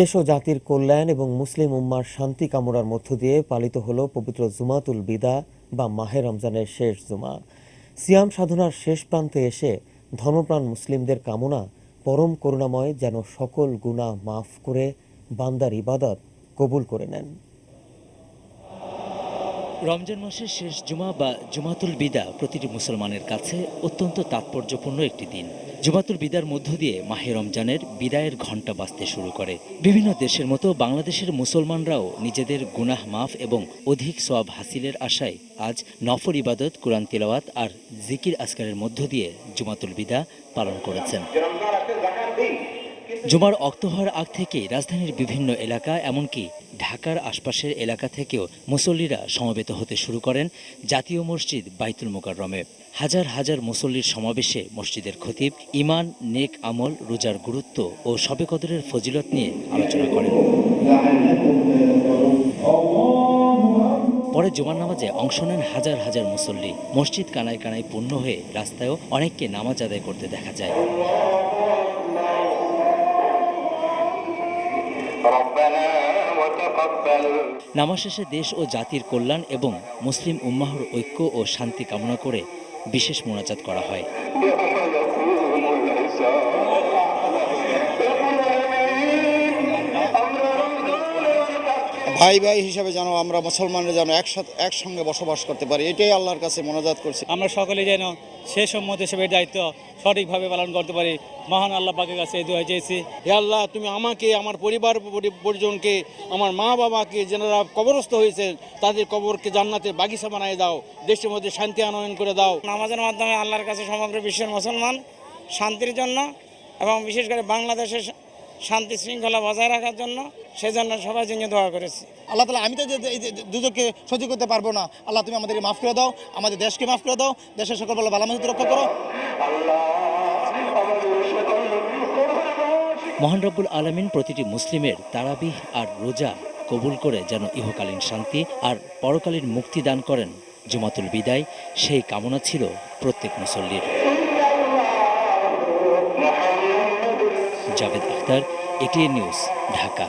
দেশ ও জাতির কল্যাণ এবং মুসলিম উম্মার শান্তি কামনার মধ্য দিয়ে পালিত হলো পবিত্র জুমাতুল বিদা বা মাহে রমজানের শেষ জুমা। সিয়াম সাধনার শেষ প্রান্তে এসে ধর্মপ্রাণ মুসলিমদের কামনা পরম করুণাময় যেন সকল গুনাহ মাফ করে বান্দার ইবাদত কবুল করে নেন। রমজান মাসের শেষ জুমা বা জুমাতুল বিদা প্রতিটি মুসলমানের কাছে অত্যন্ত তাৎপর্যপূর্ণ একটি দিন। জুমাতুল বিদার মধ্য দিয়ে মাহে রমজানের বিদায়ের ঘণ্টা বাজতে শুরু করে। বিভিন্ন দেশের মতো বাংলাদেশের মুসলমানরাও নিজেদের গুনাহ মাফ এবং অধিক সব হাসিলের আশায় আজ নফর ইবাদত, কোরআন তিলাওয়াত আর জিকির আসকারের মধ্য দিয়ে জুমাতুল বিদা পালন করেছেন। জুমার অক্ত হওয়ার আগ থেকে রাজধানীর বিভিন্ন এলাকা, এমনকি ঢাকার আশপাশের এলাকা থেকেও মুসল্লিরা সমবেত হতে শুরু করেন জাতীয় মসজিদ বাইতুল মোকাররমে হাজার হাজার মুসল্লির সমাবেশে মসজিদের খতিব ইমান নেক আমল রোজার গুরুত্ব ও শবে কদরের ফজিলত নিয়ে আলোচনা করেন পরে জুমার নামাজে অংশ নেন হাজার হাজার মুসল্লি মসজিদ কানায় কানায় পূর্ণ হয়ে রাস্তায়ও অনেককে নামাজ আদায় করতে দেখা যায় ربنا وتقبل নামাজ শেষে দেশ ও জাতির কল্যাণ এবং মুসলিম উম্মাহর ঐক্য ও শান্তি কামনা করে বিশেষ মোনাজাত করা হয়। ভাই ভাই হিসাবে যেন আমরা মুসলমানরা যেন একসাথে একসঙ্গে বসবাস করতে পারি এটাই আল্লাহর কাছে মনোজাত করছি। আমরা সকলে যেন সে সম্মত হিসেবে দায়িত্ব সঠিকভাবে পালন করতে পারি। মহান আল্লাহ পাকের কাছে এই দোয়া চেয়েছি। হে আল্লাহ তুমি আমাকে আমার পরিবার পরিজনকে আমার মা বাবাকে যারা কবরস্থ হয়েছেন তাদের কবরকে জান্নাতের বাগিচা বানিয়ে দাও দেশের মধ্যে শান্তি আনয়ন করে দাও। নামাজের মাধ্যমে আল্লাহর কাছে সমগ্র বিশ্বের মুসলমান শান্তির জন্য এবং বিশেষ করে বাংলাদেশের শান্তি শৃঙ্খলা বজায় রাখার জন্য সেজন্য সবাই জন্য দোয়া করেছি। আল্লাহ তালা আমি তো যে এই যে দুজনকে সহ্য করতে পারব না আল্লাহ তুমি আমাদেরকে মাফ করে দাও আমাদের দেশকে মাফ করে দাও দেশের সকল বলা বালামাজিত রক্ষা করো। মহান রব্বুল আলমিন প্রতিটি মুসলিমের তারাবিহ আর রোজা কবুল করে যেন ইহকালীন শান্তি আর পরকালীন মুক্তি দান করেন। জুমাতুল বিদায় সেই কামনা ছিল প্রত্যেক মুসল্লির। Javed Akhtar ATN news Dhaka.